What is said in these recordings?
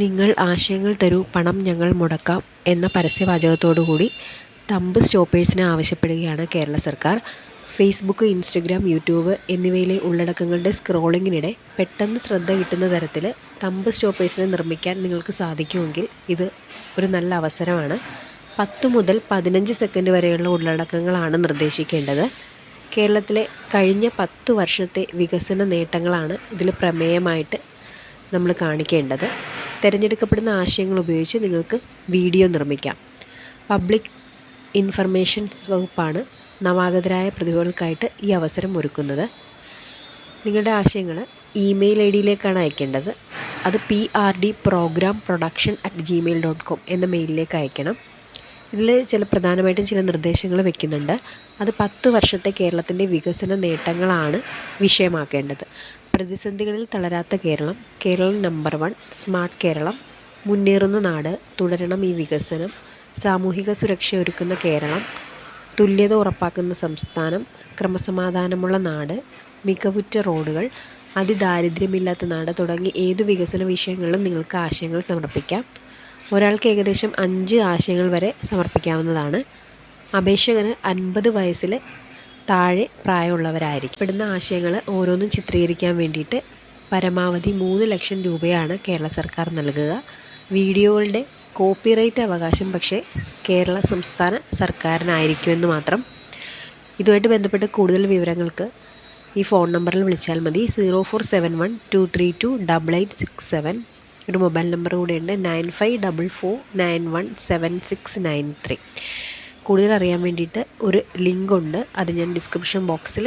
നിങ്ങൾ ആശയങ്ങൾ തരൂ പണം ഞങ്ങൾ മുടക്കാം എന്ന പരസ്യവാചകത്തോടുകൂടി തമ്പ് സ്റ്റോപ്പേഴ്സിനെ ആവശ്യപ്പെടുകയാണ് കേരള സർക്കാർ. ഫേസ്ബുക്ക് ഇൻസ്റ്റഗ്രാം യൂട്യൂബ് എന്നിവയിലെ ഉള്ളടക്കങ്ങളുടെ സ്ക്രോളിങ്ങിനിടെ പെട്ടെന്ന് ശ്രദ്ധ കിട്ടുന്ന തരത്തിൽ തമ്പ് സ്റ്റോപ്പേഴ്സിനെ നിർമ്മിക്കാൻ നിങ്ങൾക്ക് സാധിക്കുമെങ്കിൽ ഇത് ഒരു നല്ല അവസരമാണ്. പത്ത് മുതൽ പതിനഞ്ച് സെക്കൻഡ് വരെയുള്ള ഉള്ളടക്കങ്ങളാണ് നിർദ്ദേശിക്കേണ്ടത്. കേരളത്തിലെ കഴിഞ്ഞ പത്ത് വർഷത്തെ വികസന നേട്ടങ്ങളാണ് ഇതിൽ പ്രമേയമായിട്ട് നമ്മൾ കാണിക്കേണ്ടത്. തിരഞ്ഞെടുക്കപ്പെടുന്ന ആശയങ്ങൾ ഉപയോഗിച്ച് നിങ്ങൾക്ക് വീഡിയോ നിർമ്മിക്കാം. പബ്ലിക് ഇൻഫർമേഷൻസ് വകുപ്പാണ് നവാഗതരായ പ്രതിഭകൾക്കായിട്ട് ഈ അവസരം ഒരുക്കുന്നത്. നിങ്ങളുടെ ആശയങ്ങൾ ഇമെയിൽ ഐ ഡിയിലേക്കാണ് അയക്കേണ്ടത്. അത് P R D programme production at Gmail dot com എന്ന മെയിലിലേക്ക് അയക്കണം. ഇതിൽ ചില പ്രധാനമായിട്ടും ചില നിർദ്ദേശങ്ങൾ വെക്കുന്നുണ്ട്. അത് പത്ത് വർഷത്തെ കേരളത്തിന്റെ വികസന നേട്ടങ്ങളാണ് വിഷയമാക്കേണ്ടത്. പ്രതിസന്ധികളിൽ തളരാത്ത Keralam Keralam number one smart Keralam മുന്നേറുന്ന നാട് തുടരണം ഈ വികസനം സാമൂഹിക സുരക്ഷ ഒരുക്കുന്ന കേരളം തുല്യത ഉറപ്പാക്കുന്ന സംസ്ഥാനം ക്രമസമാധാനമുള്ള നാട് മികവുറ്റ റോഡുകൾ അതിദാരിദ്ര്യമില്ലാത്ത നാട് തുടങ്ങി ഏതു വികസന വിഷയങ്ങളിലും നിങ്ങൾക്ക് ആശയങ്ങൾ സമർപ്പിക്കാം. ഒരാൾക്ക് ഏകദേശം അഞ്ച് ആശയങ്ങൾ വരെ സമർപ്പിക്കാവുന്നതാണ്. അപേക്ഷകന് അൻപത് വയസ്സിൽ താഴെ പ്രായമുള്ളവരായിരിക്കും. പെടുന്ന ആശയങ്ങൾ ഓരോന്നും ചിത്രീകരിക്കാൻ വേണ്ടിയിട്ട് പരമാവധി മൂന്ന് ലക്ഷം രൂപയാണ് കേരള സർക്കാർ നൽകുക. വീഡിയോകളുടെ കോപ്പിറൈറ്റ് അവകാശം പക്ഷേ കേരള സംസ്ഥാന സർക്കാരിനായിരിക്കുമെന്ന് മാത്രം. ഇതുമായിട്ട് ബന്ധപ്പെട്ട് കൂടുതൽ വിവരങ്ങൾക്ക് ഈ ഫോൺ നമ്പറിൽ വിളിച്ചാൽ മതി. Zero four seven one two three two double eight six seven. ഒരു മൊബൈൽ നമ്പർ കൂടെയുണ്ട് nine five double four nine one seven six nine three. കൂടുതൽ അറിയാൻ വേണ്ടിയിട്ട് ഒരു ലിങ്ക് ഉണ്ട് അത് ഞാൻ ഡിസ്ക്രിപ്ഷൻ ബോക്സിൽ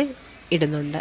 ഇടുന്നുണ്ട്.